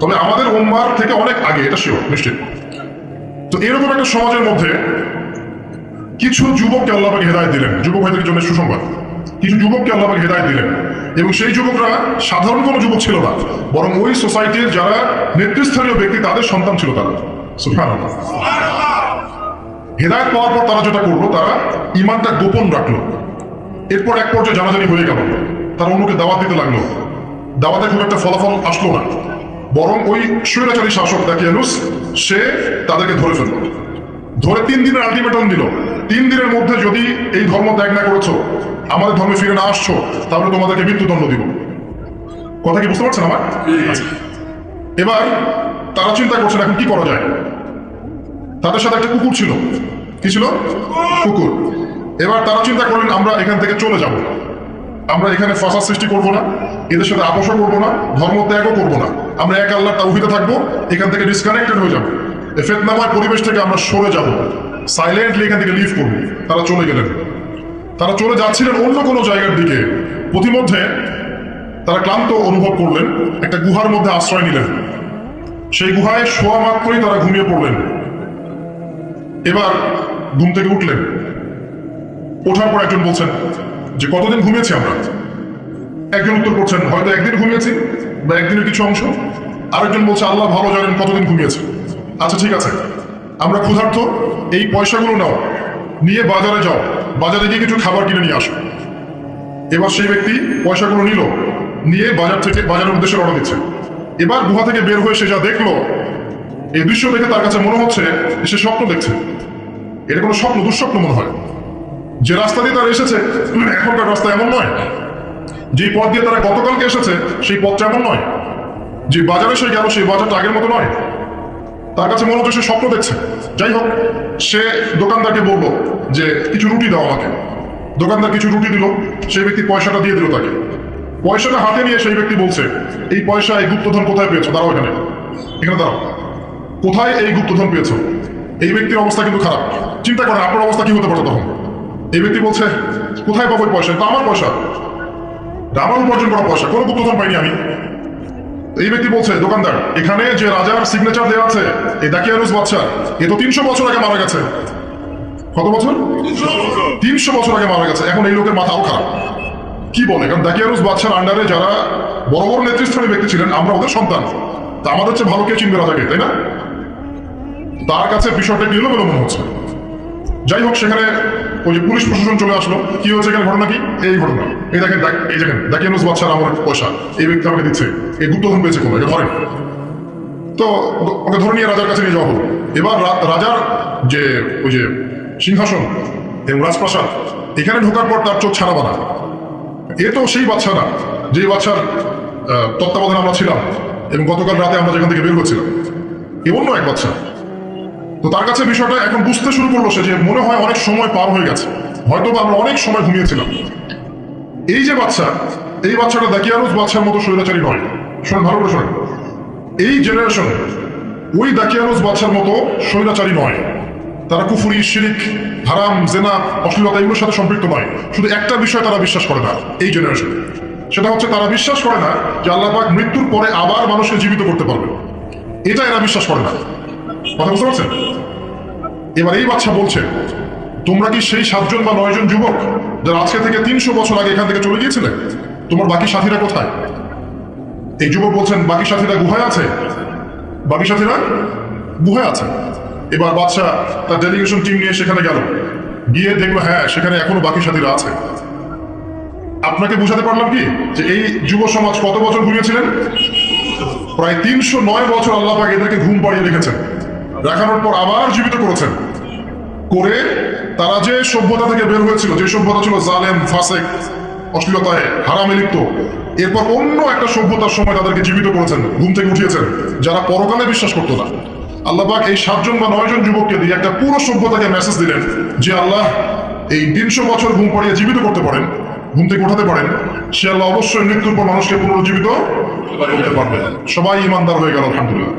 তবে আমাদের উম্মার থেকে অনেক আগে, এটা শিওর নিশ্চিত। তো এরকম একটা সমাজের মধ্যে কিছু যুবককে আল্লাহকে হেদায়ত দিলেন। যুবক ভাইদের জন্য সুসংবাদ। কিছু যুবককে আল্লাহকে হেদায়ত দিলেন। এবং সেই যুবকরা সাধারণ কোনো যুবক ছিল না, বরং ওই সোসাইটির যারা নেতৃস্থানীয় ব্যক্তি, তাদের সন্তান ছিল তারা। সুফান হেদায়ত পাওয়ার পর তারা যেটা করল, তারা ইমানটা গোপন রাখল। এরপর এক পর্যায়ে জানাজানি হয়ে গেল। তারা অন্যকে দাওয়াত দিতে লাগল। দাওয়াতে খুব একটা ফলাফল আসলো না। বরং ওই স্বৈরাচারী শাসক দাকিয়ানুস সে তাদেরকে ধরে ফেলল। ধরে তিন দিনের আলটিমেটাম দিল। তিন দিনের মধ্যে যদি এই ধর্ম ত্যাগ না করেছ, আমাদের ধর্মে ফিরে না আসছো, তাহলে তোমাদেরকে মৃত্যুদণ্ড দিব। কথা কি বুঝতে পারছেন আমার? আচ্ছা। এবার তারা চিন্তা করছেন, এখন কি করা যায়? তাদের সাথে একটা কুকুর ছিল। কি ছিল? কুকুর। এবার তারা চিন্তা করলেন, আমরা এখান থেকে চলে যাব। আমরা এখানে ফাঁসার সৃষ্টি করব না, এদের সাথে আপোষ করব না, ধর্ম ত্যাগও করব না। আমরা এক আল্লাহ তাওহিদে থাকব, এখান থেকে ডিসকানেক্টেড হয়ে যাব। এই ফেতনাময় পরিবেশ থেকে আমরা সরে যাব। সাইলেন্টলি এখান থেকে লিভ করব। তারা চলে গেলেন। তারা চলে যাচ্ছিলেন অন্য কোনো জায়গার দিকে। প্রতিমধ্যে তারা ক্লান্ত অনুভব করলেন, একটা গুহার মধ্যে আশ্রয় নিলেন। সেই গুহায় শোয়া মাত্রই তারা ঘুমিয়ে পড়লেন। এবার ঘুম থেকে উঠলেন। ওঠার পর একজন বলছেন যে কতদিন ঘুমিয়েছি আমরা? একজন উত্তর করছেন, হয়তো একদিন ঘুমিয়েছি বা একদিনের কিছু অংশ। আরেকজন বলছে, আল্লাহ ভালো জানেন কতদিন ঘুমিয়েছে। আচ্ছা ঠিক আছে। আমরা ক্ষুধার্ত, এই পয়সাগুলো নাও। নিয়ে বাজারে যাও। বাজারে গিয়ে কিছু খাবার কিনে নিয়ে আসো। এবার সেই ব্যক্তি পয়সাগুলো নিল, নিয়ে বাজার থেকে, বাজারের উদ্দেশ্যে রওনা দিচ্ছে। এবার গুহা থেকে বের হয়ে সে যা দেখল, এই দৃশ্য দেখে তার কাছে মনে হচ্ছে সে স্বপ্ন দেখছে। এটা কোনো স্বপ্ন, দুঃস্বপ্ন মনে হয়। যে রাস্তা দিয়ে তারা এসেছে এখনকার রাস্তা এমন নয়। যে পথ দিয়ে তারা গতকালকে এসেছে, সেই পথটা এমন নয়। যে বাজারে সে গেল, সেই বাজারটা আগের মতো নয়। তার কাছে মনে হচ্ছে সে স্বপ্ন দেখছে। যাই হোক, সে দোকানদারকে বলল যে, কিছু রুটি দাও আমাকে। দোকানদার কিছু রুটি দিল, সেই ব্যক্তি পয়সাটা দিয়ে দিল তাকে। পয়সাটা হাতে নিয়ে সেই ব্যক্তি বলছে, এই পয়সা এই গুপ্তধন কোথায় পেয়েছ? দাঁড়াও এখানে। এখানে দাঁড়াও। কোথায় এই গুপ্তধন পেয়েছ? এই ব্যক্তির অবস্থা কিন্তু খারাপ। চিন্তা করেন আপনার অবস্থা কি হতে পারে তখন? এই ব্যক্তি বলছে কোথায় পাবো পয়সা? এটা আমার পয়সা। আমার উপার্জন করা পয়সা। কোনো গুপ্তধন পাইনি আমি। এই ব্যক্তি বলছে দোকানদার এখানে যে রাজার সিগনেচার দেওয়া আছে এই দাকিয়ানুস বাচ্চা এ তো তিনশো বছর আগে মারা গেছে। কত বছর? তিনশো বছর। আগে মারা গেছে। এখন এই লোকের মাথাও খারাপ। কি বলে? কারণ দাকিয়ানুস বাচ্চার আন্ডারে যারা বড় বড় নেতৃস্থানীয় ব্যক্তি ছিলেন আমরা ওদের সন্তান। তা আমাদের চেয়ে ভালো কে চিনবে রাজাকে তাই না? তার কাছে বিষয়টা একটু এলোমেলো মনে হচ্ছে। যাই হোক সেখানে ওই পুলিশ প্রশাসন চলে আসলো, কি হয়েছে এখানে ঘটনা কি? এই ঘটনা। এই দেখেন, দেখ- এই দেখেন দাকিয়ানুস বাচ্চার আমার পয়সা। এই ব্যক্তি আমাকে দিচ্ছে। এই গুপ্তধন পেয়েছে কোনো এটা তো ওকে ধরে নিয়ে রাজার কাছে নিয়ে যাওয়া হলো। এবার রাজার যে, ওই যে সিংহাসন এবং রাজপ্রাসাদ, এখানে ঢোকার পর তার চোখ ছাড়া বানা এ তো সেই বাচ্চা না যে বাচ্চার তত্ত্বাবধানে আমরা ছিলাম এবং গতকাল রাতে আমরা যেখান থেকে বের হয়েছিলাম। এ অন্য এক বাচ্চা তো তার কাছে বিষয়টা এখন বুঝতে শুরু করল সে যে মনে হয় অনেক সময় পার হয়ে গেছে। হয়তো বা আমরা অনেক সময় ঘুমিয়েছিলাম। এই যে বাচ্চা, এই বাচ্চাটা দাকিয়ানুস বাচ্চার মতো স্বৈরাচারী নয়। শোনেন ভালো করে শোনেন এই জেনারেশন ওই দাকিয়ানুস বাচ্চার মতো স্বৈরাচারী নয়। তারা কুফুরি, শিরিক, হারাম, জেনা, অশ্লীলতা এগুলোর সাথে সম্পৃক্ত নয়। শুধু একটা বিষয় তারা বিশ্বাস করে না এই জেনারেশন সেটা হচ্ছে তারা বিশ্বাস করে না যে আল্লাহ পাক মৃত্যুর পরে আবার মানুষকে জীবিত করতে পারবে। এটা এরা বিশ্বাস করে না। কথা বুঝতে পারছেন? এবার এই বাচ্চা বলছে, তোমরা কি সেই সাতজন বা নয়জন যুবক যারা আজকে থেকে তিনশো বছর আগে এখান থেকে চলে গিয়েছিলে? তোমার বাকি সাথীরা কোথায়? এই যুবক বলছেন, বাকি সাথীরা গুহায় আছে। বাকি সাথীরা গুহায় আছে? এবার বাচ্চা তার ডেলিগেশন টিম নিয়ে সেখানে গেল। গিয়ে হ্যাঁ সেখানে এখনও বাকি সাথীরা আছে। আপনাকে বুঝাতে পারলাম কি? যে এই যুব সমাজ কত বছর ঘুমিয়েছিলেন? প্রায় তিনশো নয় বছর আল্লাহ পাক এদেরকে ঘুম পাড়িয়ে রেখেছেন। রাখানোর পর আবার জীবিত করেছেন। করে তারা যে সভ্যতা থেকে বের হয়েছিল, যে সভ্যতা ছিল জালেম, ফাসেক, অশ্লীলতায় হারামে লিপ্ত এরপর অন্য একটা সভ্যতার সময় তাদেরকে জীবিত করেছেন, ঘুম থেকে উঠিয়েছেন, যারা পরকালে বিশ্বাস করতো না। আল্লাহ পাক এই সাতজন বা নয়জন যুবককে দিয়ে একটা পুরো সভ্যতাকে মেসেজ দিলেন যে, আল্লাহ, এই তিনশো বছর ঘুম পাড়িয়ে জীবিত করতে পারেন, ঘুম থেকে উঠাতে পারেন। সে আল্লাহ অবশ্যই মৃত্যুর পর মানুষকে পুনরুজ্জীবিত করতে পারবেন। সবাই ইমানদার হয়ে গেল, আলহামদুলিল্লাহ।